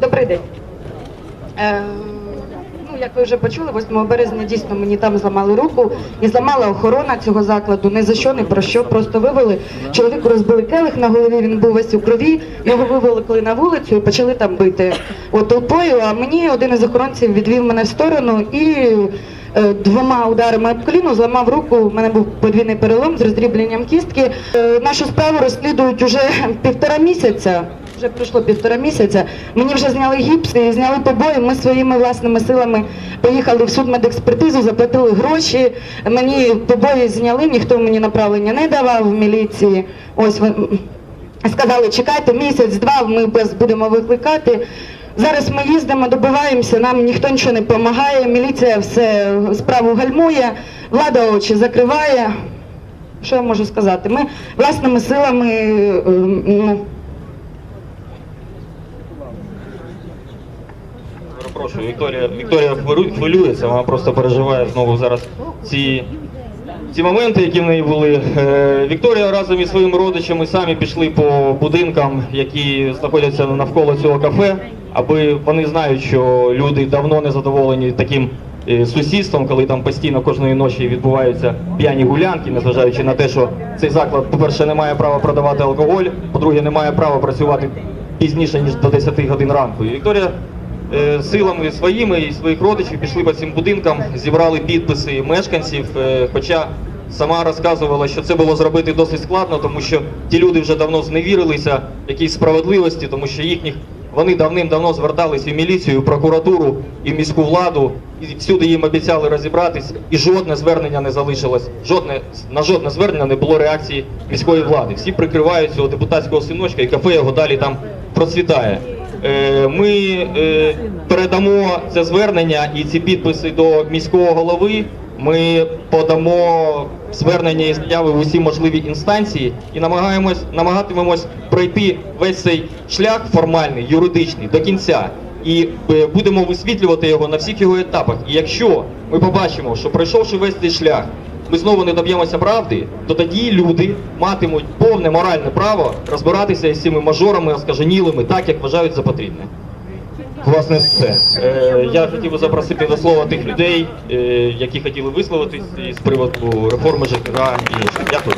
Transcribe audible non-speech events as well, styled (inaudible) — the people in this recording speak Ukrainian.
Добрий день. Е, ну, як ви вже почули, 8 березня дійсно мені там зламали руку і зламала охорона цього закладу. Не за що, не про що. Просто вивели. Чоловіку розбили келих на голові, він був весь у крові. Його вивели на вулицю і почали там бити от толпою. А мені один із охоронців відвів мене в сторону і е, двома ударами об коліно зламав руку. У мене був подвійний перелом з роздрібленням кістки. Е, нашу справу розслідують уже (laughs) півтора місяця. Вже пройшло півтора місяця. Мені вже зняли гіпс і зняли побої. Ми своїми власними силами поїхали в судмедекспертизу, заплатили гроші. Мені побої зняли, ніхто мені направлення не давав в міліції. Ось сказали, чекайте місяць-два, ми вас будемо викликати. Зараз ми їздимо, добиваємося, нам ніхто нічого не допомагає, міліція все справу гальмує, влада очі закриває. Що я можу сказати? Ми власними силами е, ну, Перепрошую, Вікторія, Вікторія хвилюється, вона просто переживає знову зараз ці, ці моменти, які в неї були. Е, Вікторія разом із своїми родичами самі пішли по будинкам, які знаходяться навколо цього кафе, аби вони знають, що люди давно не задоволені таким е, сусідством, коли там постійно кожної ночі відбуваються п'яні гулянки, незважаючи на те, що цей заклад, по-перше, не має права продавати алкоголь, по-друге, не має права працювати пізніше, ніж до 10 годин ранку. І Вікторія силами своїми і своїх родичів пішли по цим будинкам, зібрали підписи мешканців. е, Хоча сама розказувала, що це було зробити досить складно, тому що ті люди вже давно зневірилися якійсь справедливості, тому що їхніх вони давним-давно звертались і в міліцію, в прокуратуру, і в міську владу, і всюди їм обіцяли розібратись, і жодне звернення не залишилось. Жодне на жодне звернення не було реакції міської влади. Всі прикривають цього депутатського синочка, і кафе його далі там процвітає. Е, Ми е, передамо це звернення і ці підписи до міського голови. Ми подамо звернення і заяви в усі можливі інстанції і намагаємось намагатимемось пройти весь цей шлях формальний, юридичний до кінця. І е, будемо висвітлювати його на всіх його етапах. І якщо ми побачимо, що пройшовши весь цей шлях, ми знову не доб'ємося правди, то тоді люди матимуть повне моральне право розбиратися із цими мажорами, оскаженілими, так як вважають за потрібне. Власне, все. Е, я хотів би запросити до слова тих людей, е, які хотіли висловитись із приводу реформи ЖКГ і інших. Дякую.